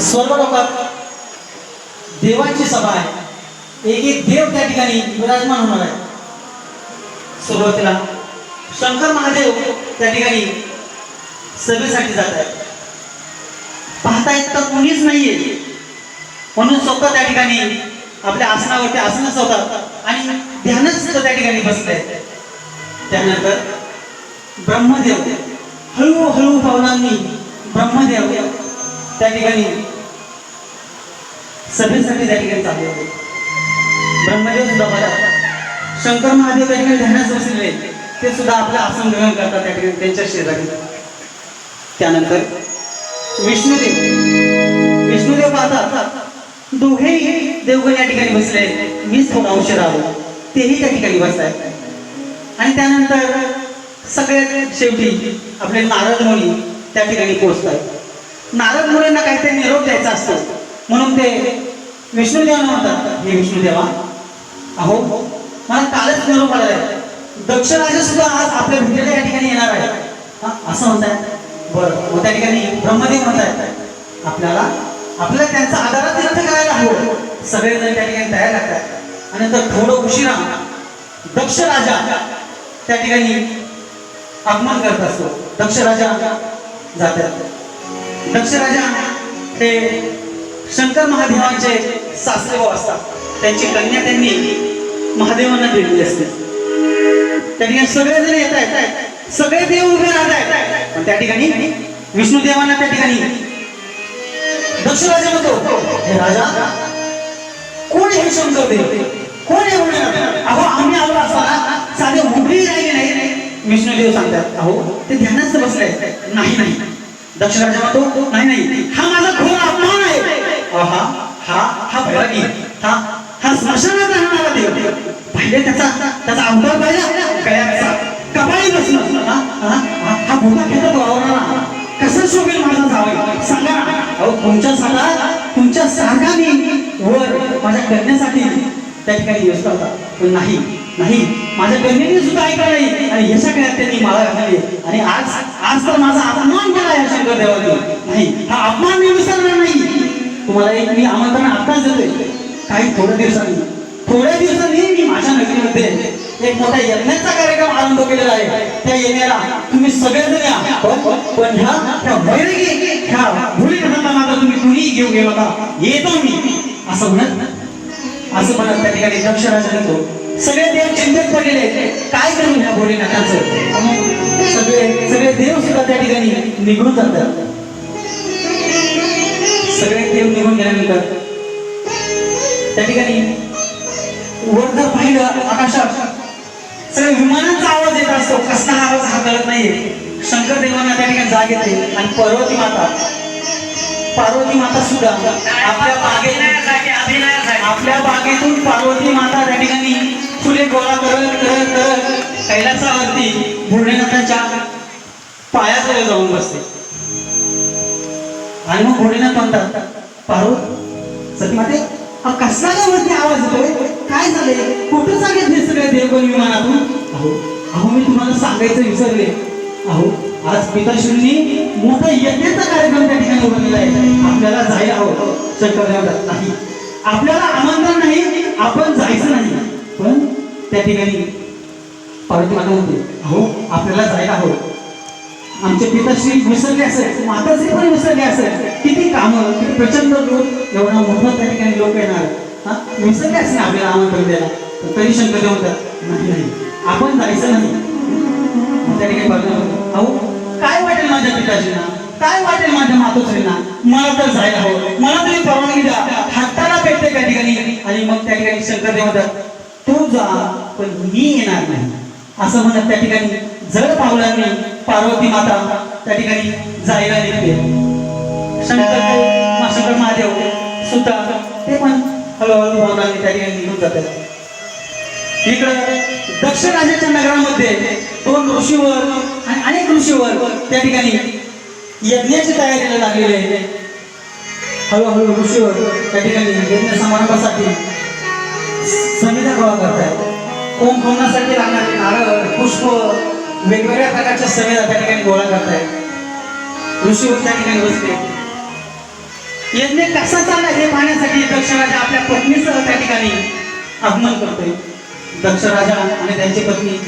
स्वर्ग लोकात देवांची सभा आहे. एक एक देव त्या ठिकाणी विराजमान होणार आहे. सुरुवातीला शंकर महादेव त्या ठिकाणी सभेसाठी जात आहेत. पाहतायत तर कोणीच नाहीये. म्हणून स्वतः त्या ठिकाणी आपल्या आसनावरती आसन स्वतः आणि ध्यानच त्या ठिकाणी बसले त्यानंतर ब्रह्मदेव हळूहळू पावलांनी ब्रह्मदेव त्या ठिकाणी सभेसाठी त्या ठिकाणी चालले होते. ब्रह्मदेव सुद्धा बघा शंकर महादेव त्या ठिकाणी ध्यानात बसलेले. ते सुद्धा आपलं आसन ग्रहण करतात त्या ठिकाणी त्यांच्या शेजारी त्यानंतर विष्णुदेव. विष्णुदेव पाहतात दोघेही देवगण या ठिकाणी बसले मीच थोडा औषध आलो. तेही त्या ठिकाणी बसतात आणि त्यानंतर सगळ्यात शेवटी आपले नारद मुनी त्या ठिकाणी पोहोचतात. नारद मुलींना काहीतरी निरोप द्यायचा असतो. म्हणून ते विष्णुदेवांना म्हणतात हे विष्णुदेवा अहो मला कालच निरोप आलेला आहे दक्ष राजा सुद्धा आज आपल्या भेटीला या ठिकाणी येणार आहे. हा, असं म्हणताय? बरं मग त्या ठिकाणी ब्रह्मदेव म्हणतायत आपल्याला आपल्याला त्यांचा आदरातिथ्य करायला हवं. सगळेजण त्या ठिकाणी तयार लागतात आणि नंतर थोडं उशिरा दक्ष राजा त्या ठिकाणी आगमन करत असतो. दक्ष राजा जातात. दक्ष राजा हे शंकर महादेवांचे सासरे भाऊ असतात. त्यांची कन्या त्यांनी महादेवांना दिलेली असते. त्या ठिकाणी सगळे जण येत आहेत. सगळे देव उभे राहत आहेत. पण त्या ठिकाणी विष्णू देवांना त्या ठिकाणी दक्ष राजा म्हणतो हे राजा कोण हे समजवते? कोण हे म्हणून अहो आम्ही आलो असताना साधे उभे राहिले नाही. विष्णुदेव सांगतात अहो ते ध्यानात बसले नाही नाही. दक्ष राजा म्हणतो नाही नाही. हा माझा खोला अपमान आहे. हा हा हा भैरवी. हा हा स्मशानात राहणारा देव पहिले त्याचा त्याचा अवतार पाहिला गळ्याचा. कपाळी बसणं हा भूता हा हा घेतात वावराला कसं शोभेल माझा जावं सांगा. अहो तुमच्या साला तुमच्या सारखा मी वर माझ्या करण्यासाठी त्या ठिकाणी व्यस्त होता. पण नाही नाही. माझ्या कन्येने सुद्धा ऐकलं नाही. आणि यशा सगळ्यात त्यांनी मला घातली. आणि आज आज तर माझा अपमान केला या शंकर देवाने नाही हा अपमान मी विसरणार नाही. तुम्हाला एक मी आमंत्रण आताच देतोय. काही थोड्या दिवसांनी. थोड्या दिवसांनी मी माझ्या नगरीमध्ये एक मोठा यज्ञाचा कार्यक्रम आरंभ केलेला आहे. त्या येण्याला तुम्ही सगळेजण या. पण ह्या त्या वैरगी ह्या भुली मात्र तुम्ही कुणीही घेऊन गेला का? येतो मी. असं म्हणत असं म्हणत त्या ठिकाणी दक्ष राजा येतो सगळे देव चिंतेत पडलेले काय करू ह्या भोलेनाथाचं? सगळे सगळे देव सुद्धा त्या ठिकाणी निघून जातात. सगळे देव निघून गेल्यानंतर त्या ठिकाणी वर जर पाहिलं आकाशात सगळे विमानांचा आवाज येत असतो. कसला आवाज हा कळत नाहीये. शंकर देवांना त्या ठिकाणी जाग येते. आणि पार्वती माता पार्वती माता सुद्धा आपल्या बागेतून आपल्या बागेतून पार्वती माता त्या ठिकाणी फुले गोळा करत करत करत कैलासावरती भोलेनाथाच्या पायाजवळ जाऊन बसते. आणि मग भोलेनाथ म्हणतात पार्वत सती माते कसला काय वरती आवाज येतोय? काय झाले कुठं सांगितले सगळे देवगण विमानातून? अहो अहो मी तुम्हाला सांगायचं विसरले. अहो आज पिताश्रींनी मोठा यज्ञाचा कार्यक्रम त्या ठिकाणी उभारलेला आहे. आपल्याला जायला हवं. शंकर नाही. आपल्याला आमंत्रण नाही. आपण जायचं नाही. पण त्या ठिकाणी पार्वती माता म्हणते अहो आपल्याला जायला हवं. आमचे पिताश्री विसरले असेल माताश्री पण विसरले असेल. किती कामं किती प्रचंड लोक एवढा मोठा त्या ठिकाणी लोक येणार. हा? विसरले असेल आपल्याला आमंत्रण द्यायला. तरी शंकर देऊ म्हणतात नाही नाही आपण जायचं नाही. त्या ठिकाणी पार्वती अहो काय वाटेल माझ्या पिताजींना? काय वाटेल माझ्या मातोश्रींना? मला तर जायला हवं. मला तरी परवानगी द्या. हाताला भेटते त्या ठिकाणी. आणि मग त्या ठिकाणी शंकर देव म्हणतात तू जा पण मी येणार नाही. असं म्हणत त्या ठिकाणी जड पावलांनी पार्वती माता त्या ठिकाणी जायला निघते. शंकर शंकर महादेव सुद्धा ते पण हळूहळू भावनाने त्या ठिकाणी निघून जातात. इकडं दक्ष राजाच्या नगरामध्ये दोन ऋषीवर आणि अनेक ऋषीवर त्या ठिकाणी यज्ञाची तयारीला लागलेले आहे. हळूहळू ऋषीवर त्या ठिकाणी यज्ञ समारंभासाठी संगीता गोळा करतायत. ओम खवण्यासाठी लागणारे नारळ पुष्प वेगवेगळ्या प्रकारच्या सवयी त्या ठिकाणी गोळा करतायत ऋषीवर त्या ठिकाणी बसते यज्ञ कसा चालला हे पाहण्यासाठी दक्षराजा आपल्या पत्नीसह त्या ठिकाणी आगमन करतोय. दक्षराजा आणि त्यांची पत्नी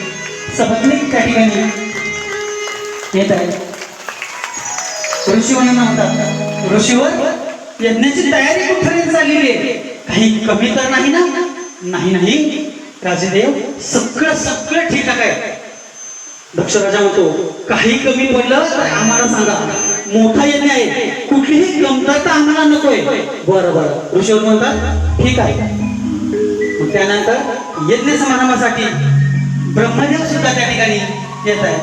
सपत्नी त्या ठिकाणी येत आहे ऋषीवरांना म्हणतात ऋषीवर यज्ञाची तयारी कुठपर्यंत चाललेली आहे? काही कमी तर नाही ना? नाही नाही. राजेदेव सगळं सगळं ठीक आहे. दक्षराजा म्हणतो काही कमी पडलं तर आम्हाला सांगा. मोठा यज्ञ आहे. कुठलीही कमतरता आम्हाला नकोय. बरं बरं. ऋषीवर म्हणतात ठीक आहे. त्यानंतर यज्ञ समारंभासाठी ब्रह्मदेव सुद्धा त्या ठिकाणी येत आहे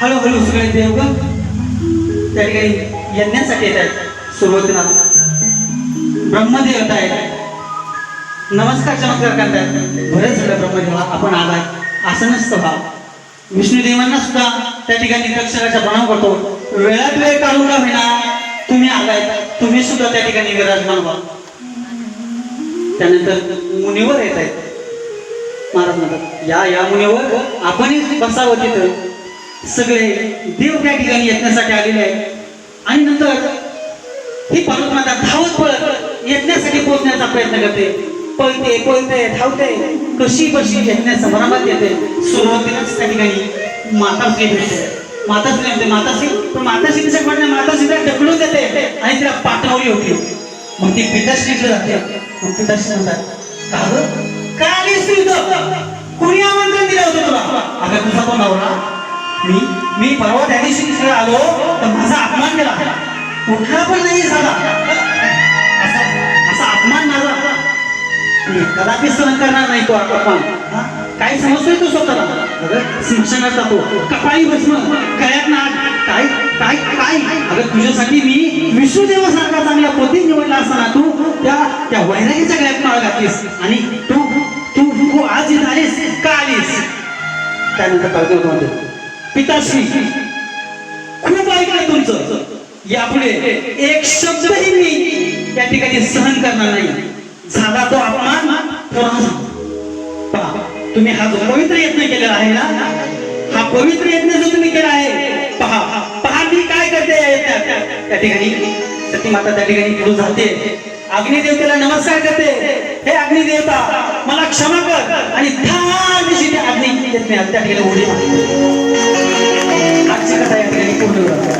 हळूहळू सगळे देवगण त्या ठिकाणी यज्ञासाठी येत आहेत. सुरुवातीला ब्रह्मदेव येत आहेत. नमस्कार चमत्कार करतायत बरेच झालं ब्रह्मदेवा आपण आलाय. असं नसतं भाव विष्णुदेवांना सुद्धा त्या ठिकाणी दक्षराचा बनाव करतो. वेळात वेळ काढून का होईना तुम्ही आलाय तुम्ही सुद्धा त्या ठिकाणी विराजमान व्हा. त्यानंतर मुनीवर येत आहेत. महाराज म्हणतात या या मुनीवर आपणही बसावं तिथं. सगळे देव त्या ठिकाणी यज्ञासाठी आलेले आहेत. आणि नंतर ही पर्वतमाता धावत पळत यज्ञासाठी पोहोचण्याचा प्रयत्न करते. पळते पळते धावते. कशी कशी यज्ञ समारंभात येते सुरुवातीलाच त्या ठिकाणी माताश्री भेटते. माताश्री म्हणते माताश्री पण माताश्री कसं म्हणते माताश्री तिला ढकलून देते आणि तिला पाठवली होती मग ती पिताश्रीकडे जाते. मग पिताश्री म्हणतात का ग? काय आलीस तू कोणी आमंत्रण दिलं होतं तुला? अगं तुझा कोण नवरा. मी मी परवा त्या दिवशी तिकडे आलो तर माझा अपमान केला. कुठला पण नाही झाला. कदापि सहन करणार नाही तो अपमान काय समजतोय तो स्वतःला. शिक्षणाचा तो कपाळी भस्म. कळ्यात ना काय? काय? काय? अगं तुझ्यासाठी मी विष्णुदेवासारखा चांगला पती निवडला असताना तू त्या त्या वैरागीच्या गळ्यात माळ घातलीस. आणि तू तू तू आज इथं आलीस. का आलीस? त्यानंतर कळते म्हणते पिताश्री. खूप ऐकलं तुमचं. यापुढे एक शब्दही मी या ठिकाणी सहन करणार नाही. झाला तो अपमान. थोडा झाला. तुम्ही हा जो पवित्र यत्न केलेला आहे ना हा पवित्र यज्ञ जो तुम्ही केला आहे पहा पहा मी काय करते या यज्ञात. त्या ठिकाणी सती माता त्या ठिकाणी पुढे जाते अग्निदेवतेला नमस्कार करते हे अग्निदेवता मला क्षमा कर आणि धाम त्या अग्नी त्या ठिकाणी उडी मारते. आजची कथा या ठिकाणी पूर्ण